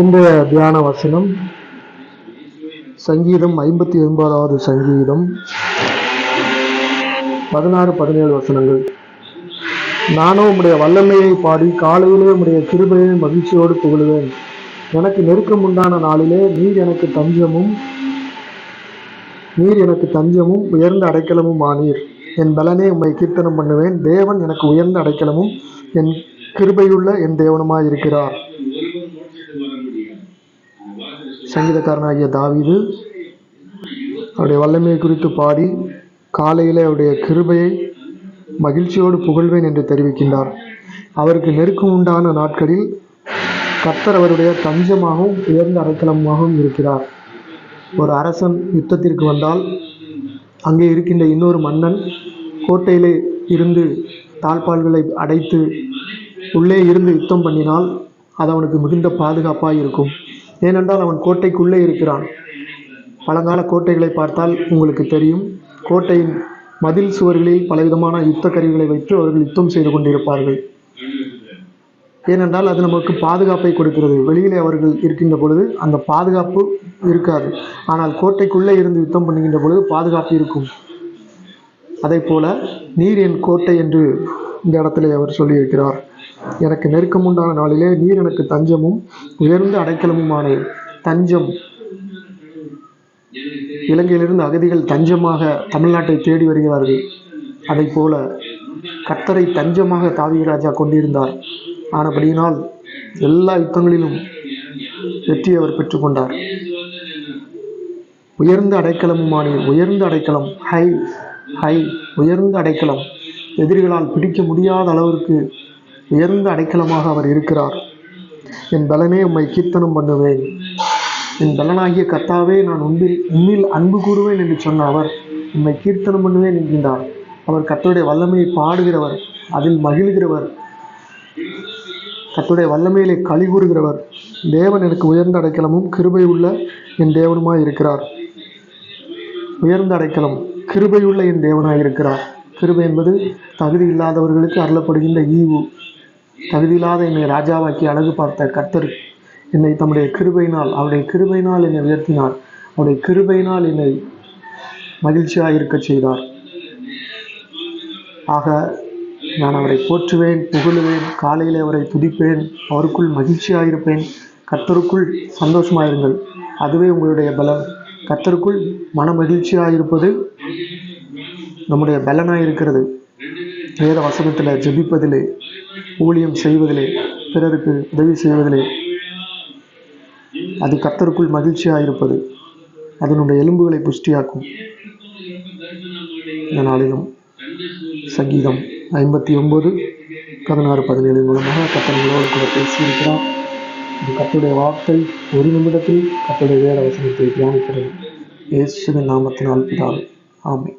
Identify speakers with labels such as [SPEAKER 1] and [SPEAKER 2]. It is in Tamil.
[SPEAKER 1] இன்றைய தியான வசனம் சங்கீதம் ஐம்பத்தி ஒன்பதாவது சங்கீதம் பதினாறு பதினேழு வசனங்கள். நானும் உம்முடைய வல்லமையை பாடி காலையிலே உம்முடைய கிருபையை மகிழ்ச்சியோடு புகழுவேன். எனக்கு நெருக்கம் உண்டான நாளிலே நீர் எனக்கு தஞ்சமும் நீர் எனக்கு தஞ்சமும் உயர்ந்த அடைக்கலமும் ஆனீர். என் பலனே உம்மை கீர்த்தனம் பண்ணுவேன். தேவன் எனக்கு உயர்ந்த அடைக்கலமும் என் கிருபையுள்ள என் தேவனுமாயிருக்கிறார். சங்கீதக்காரனாகிய தாவிது அவருடைய வல்லமையை குறித்து பாடி காலையில் அவருடைய கிருபையை மகிழ்ச்சியோடு புகழ்வேன் என்று தெரிவிக்கின்றார். அவருக்கு நெருக்கம் உண்டான நாட்களில் கர்த்தர் அவருடைய தஞ்சமாகவும் உயர்ந்த அடைக்கலமாகவும் இருக்கிறார். ஒரு அரசன் யுத்தத்திற்கு வந்தால் அங்கே இருக்கின்ற இன்னொரு மன்னன் கோட்டையிலே இருந்து தாழ்பால்களை அடைத்து உள்ளே இருந்து யுத்தம் பண்ணினால் அது அவனுக்கு மிகுந்த பாதுகாப்பாக இருக்கும் ஏனென்றால் அவன் கோட்டைக்குள்ளே இருக்கிறான். பழங்கால கோட்டைகளை பார்த்தால் உங்களுக்கு தெரியும். கோட்டையின் மதில் சுவர்களில் பலவிதமான யுத்த கருவிகளை வைத்து அவர்கள் யுத்தம் செய்து கொண்டிருப்பார்கள். ஏனென்றால் அது நமக்கு பாதுகாப்பை கொடுக்கிறது. வெளியிலே அவர்கள் இருக்கின்ற பொழுது அந்த பாதுகாப்பு இருக்காது. ஆனால் கோட்டைக்குள்ளே இருந்து யுத்தம் பண்ணுகின்ற பொழுது பாதுகாப்பு இருக்கும். அதே போல நீர் என் கோட்டை என்று இந்த இடத்துல அவர் சொல்லியிருக்கிறார். எனக்கு நெருக்கமுண்டான நாளிலே நீர் எனக்கு தஞ்சமும் உயர்ந்த அடைக்கலமுமான. தஞ்சம். இலங்கையிலிருந்து அகதிகள் தஞ்சமாக தமிழ்நாட்டை தேடி வருகிறார்கள். அதை போல கத்தரை தஞ்சமாக தாவீராஜா கொண்டிருந்தார். ஆனபடியினால் எல்லா யுத்தங்களிலும் வெற்றி அவர் பெற்றுக்கொண்டார். உயர்ந்த அடைக்கலமுமானே உயர்ந்த அடைக்கலம். ஹை ஹை உயர்ந்த அடைக்கலம். எதிரிகளால் பிடிக்க முடியாத அளவிற்கு உயர்ந்த அடைக்கலமாக அவர் இருக்கிறார். என் பலனே உம்மை கீர்த்தனம் பண்ணுவேன். என் பலனாகிய கத்தாவே நான் உண்மில் உன்னில் அன்பு கூறுவேன் என்று சொன்ன அவர் உம்மை கீர்த்தனம் பண்ணுவேன் என்கின்றார். அவர் கர்த்தருடைய வல்லமையை பாடுகிறவர் அதில் மகிழ்கிறவர். கத்துடைய வல்லமையிலே களி கூறுகிறவர். தேவன் எனக்கு உயர்ந்த அடைக்கலமும் கிருபை உள்ள என் தேவனுமாய் இருக்கிறார். உயர்ந்த அடைக்கலம் கிருபையுள்ள என் தேவனாய் இருக்கிறார். கிருபை என்பது தகுதி இல்லாதவர்களுக்கு அருளப்படுகின்ற ஈவு. தகுதியில்லாத என்னை ராஜாவாக்கி அழகு பார்த்த கர்த்தர் என்னை தம்முடைய கிருபையினால் அவருடைய கிருபையினால் என்னை உயர்த்தினார். அவருடைய கிருபையினால் என்னை மகிழ்ச்சியாக இருக்கச் செய்தார். ஆக நான் அவரை போற்றுவேன் புகழுவேன் காலையில் அவரை துதிப்பேன் அவருக்குள் மகிழ்ச்சியாக இருப்பேன். கர்த்தருக்குள் சந்தோஷமாயிருங்கள் அதுவே உங்களுடைய பலன் கர்த்தருக்குள் மன மகிழ்ச்சியாக இருப்பது நம்முடைய பலனாக இருக்கிறது. வேத வசனத்தில் ஜெபிப்பதிலே ஊழியம் செய்வதிலே பிறருக்கு உதவி செய்வதிலே அது கத்தருக்குள் மகிழ்ச்சியாக இருப்பது அதனுடைய எலும்புகளை புஷ்டியாக்கும். இந்த நாளிலும் சங்கீதம் ஐம்பத்தி ஒன்பது பதினாறு பதினேழு மூலமாக கத்தர்களோடு கூட பேசியிருக்கிறார். இது கத்துடைய வார்த்தை. ஒரு நிமிடத்தில் கத்துடைய வேலை வசனத்தை தியானிக்கிறது இயேசுவின் நாமத்தினால் பிதாவே ஆமை